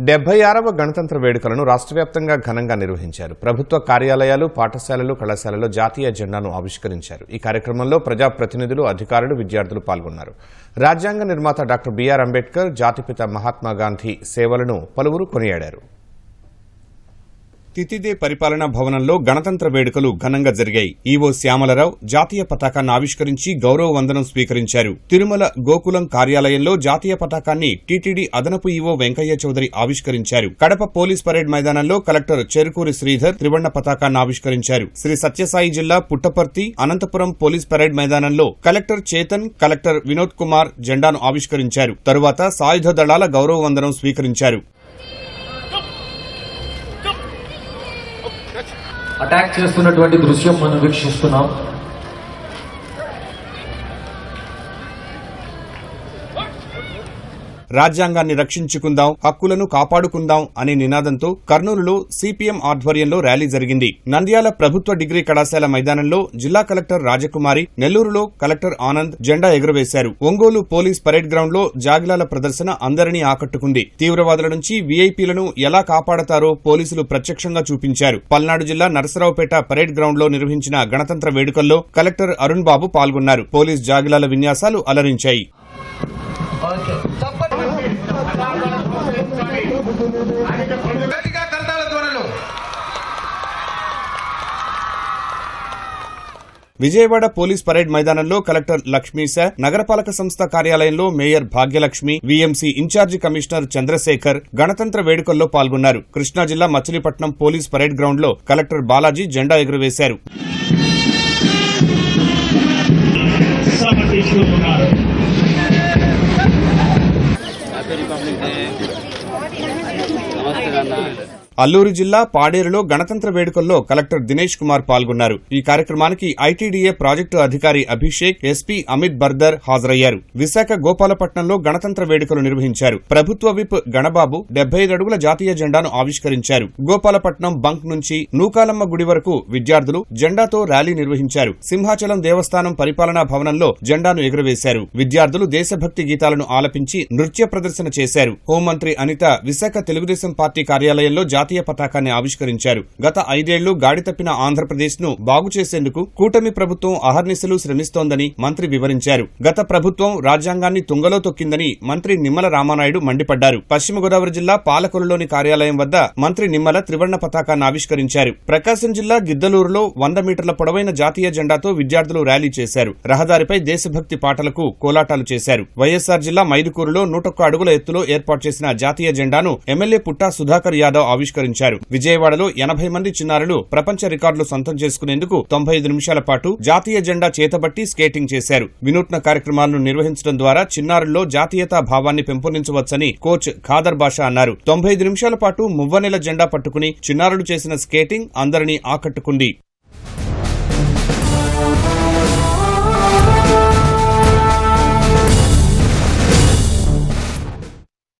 డెబ్బై ఆరవ గణతంత్ర వేడుకలను రాష్ట్ర వ్యాప్తంగా ఘనంగా నిర్వహించారు. ప్రభుత్వ కార్యాలయాలు పాఠశాలలు కళాశాలలో జాతీయ జెండాను ఆవిష్కరించారు. ఈ కార్యక్రమంలో ప్రజాప్రతినిధులు అధికారులు విద్యార్థులు పాల్గొన్నారు. రాజ్యాంగ నిర్మాత డాక్టర్ బిఆర్ అంబేద్కర్ జాతిపిత మహాత్మా గాంధీ సేవలను పలువురు కొనియాడారు. తితిదే పరిపాలనా భవనంలో గణతంత్ర వేడుకలు ఘనంగా జరిగాయి. ఈవో శ్యామలరావు జాతీయ పతాకాన్ని ఆవిష్కరించి గౌరవ వందనం స్వీకరించారు. తిరుమల గోకులం కార్యాలయంలో జాతీయ పతాకాన్ని టీటీడీ అదనపు ఈవో వెంకయ్య చౌదరి ఆవిష్కరించారు. కడప పోలీస్ పరేడ్ మైదానంలో కలెక్టర్ చెరుకూరి శ్రీధర్ త్రివర్ణ పతాకాన్ని ఆవిష్కరించారు. శ్రీ సత్యసాయి జిల్లా పుట్టపర్తి అనంతపురం పోలీస్ పరేడ్ మైదానంలో కలెక్టర్ చేతన్ కలెక్టర్ వినోద్ కుమార్ జెండాను ఆవిష్కరించారు. తరువాత సాయుధ దళాల గౌరవ వందనం స్వీకరించారు. అటాక్ చేస్తున్నటువంటి దృశ్యం మనం వీక్షిస్తున్నాం. రాజ్యాంగాన్ని రక్షించుకుందాం హక్కులను కాపాడుకుందాం అనే నినాదంతో కర్నూలులో సిపిఎం ఆధ్వర్యంలో ర్యాలీ జరిగింది. నంద్యాల ప్రభుత్వ డిగ్రీ కళాశాల మైదానంలో జిల్లా కలెక్టర్ రాజకుమారి నెల్లూరులో కలెక్టర్ ఆనంద్ జెండా ఎగురవేశారు. ఒంగోలు పోలీస్ పరేడ్ గ్రౌండ్లో జాగిలాల ప్రదర్శన అందరినీ ఆకట్టుకుంది. తీవ్రవాదుల నుంచి వీఐపీలను ఎలా కాపాడతారో పోలీసులు ప్రత్యక్షంగా చూపించారు. పల్నాడు జిల్లా నరసరావుపేట పరేడ్ గ్రౌండ్లో నిర్వహించిన గణతంత్ర వేడుకల్లో కలెక్టర్ అరుణ్ బాబు పాల్గొన్నారు. పోలీస్ జాగిలాల విన్యాసాలు అలరించాయి. విజయవాడ పోలీస్ పరేడ్ మైదానంలో కలెక్టర్ లక్ష్మీశ నగరపాలక సంస్థ కార్యాలయంలో mayor Bhagyalakshmi VMC incharge commissioner Chandrasekhar గణతంత్ర వేడుకల్లో పాల్గొన్నారు. కృష్ణా జిల్లా మచిలీపట్నం పోలీస్ పరేడ్ గ్రౌండ్లో కలెక్టర్ బాలాజీ జెండా ఎగురవేశారు. సమర్పించుకుంటున్నారు అల్లూరు జిల్లా పాడేరులో గణతంత్ర వేడుకల్లో కలెక్టర్ దినేష్ కుమార్ పాల్గొన్నారు. ఈ కార్యక్రమానికి ఐటీడీఏ ప్రాజెక్టు అధికారి అభిషేక్ ఎస్పీ అమిత్ బర్దర్ హాజరయ్యారు. విశాఖ గోపాలపట్నంలో గణతంత్ర వేడుకలు నిర్వహించారు. ప్రభుత్వ విప్ గణబాబు డెబ్బై ఐదు అడుగుల జాతీయ జెండాను ఆవిష్కరించారు. గోపాలపట్నం బంక్ నుంచి నూకాలమ్మ గుడి వరకు విద్యార్థులు జెండాతో ర్యాలీ నిర్వహించారు. సింహాచలం దేవస్థానం పరిపాలనా భవనంలో జెండాను ఎగురవేశారు. విద్యార్థులు దేశభక్తి గీతాలను ఆలపించి నృత్య ప్రదర్శన చేశారు. హోంమంత్రి అనిత విశాఖ తెలుగుదేశం పార్టీ కార్యాలయంలో జాతీయ పతాకాన్ని ఆవిష్కరించారు. గత ఐదేళ్ళు గాడి తప్పిన ఆంధ్రప్రదేశ్ను బాగు చేసేందుకు కూటమి ప్రభుత్వం అహర్నిశలు శ్రమిస్తోందని మంత్రి వివరించారు. గత ప్రభుత్వం రాజ్యాంగాన్ని తుంగలో తొక్కిందని మంత్రి నిమ్మల రామానాయుడు మండిపడ్డారు. పశ్చిమ గోదావరి జిల్లా పాలకొల్లులోని కార్యాలయం వద్ద మంత్రి నిమ్మల త్రివర్ణ పతాకాన్ని ఆవిష్కరించారు. ప్రకాశం జిల్లా గిద్దలూరులో వంద మీటర్ల పొడవైన జాతీయ జెండాతో విద్యార్థులు ర్యాలీ చేశారు. రహదారిపై దేశభక్తి పాటలకు కోలాటాలు చేశారు. వైఎస్సార్ జిల్లా మైదుకూరులో నూటొక్క అడుగుల ఎత్తులో ఏర్పాటు చేసిన జాతీయ జెండాను ఎమ్మెల్యే పుట్టా సుధాకర్ యాదవ్ ఆవిష్కరించారు. విజయవాడలో ఎనభై మంది చిన్నారులు ప్రపంచ రికార్డులు సొంతం చేసుకునేందుకు తొంభై ఐదు నిమిషాల పాటు జాతీయ జెండా చేతబట్టి స్కేటింగ్ చేశారు. వినూత్న కార్యక్రమాలను నిర్వహించడం ద్వారా చిన్నారుల్లో జాతీయతా భావాన్ని పెంపొందించవచ్చని కోచ్ ఖాదర్ బాషా అన్నారు. తొంభై ఐదు నిమిషాల పాటు మువ్వనెల జెండా పట్టుకుని చిన్నారులు చేసిన స్కేటింగ్ అందరినీ ఆకట్టుకుంది.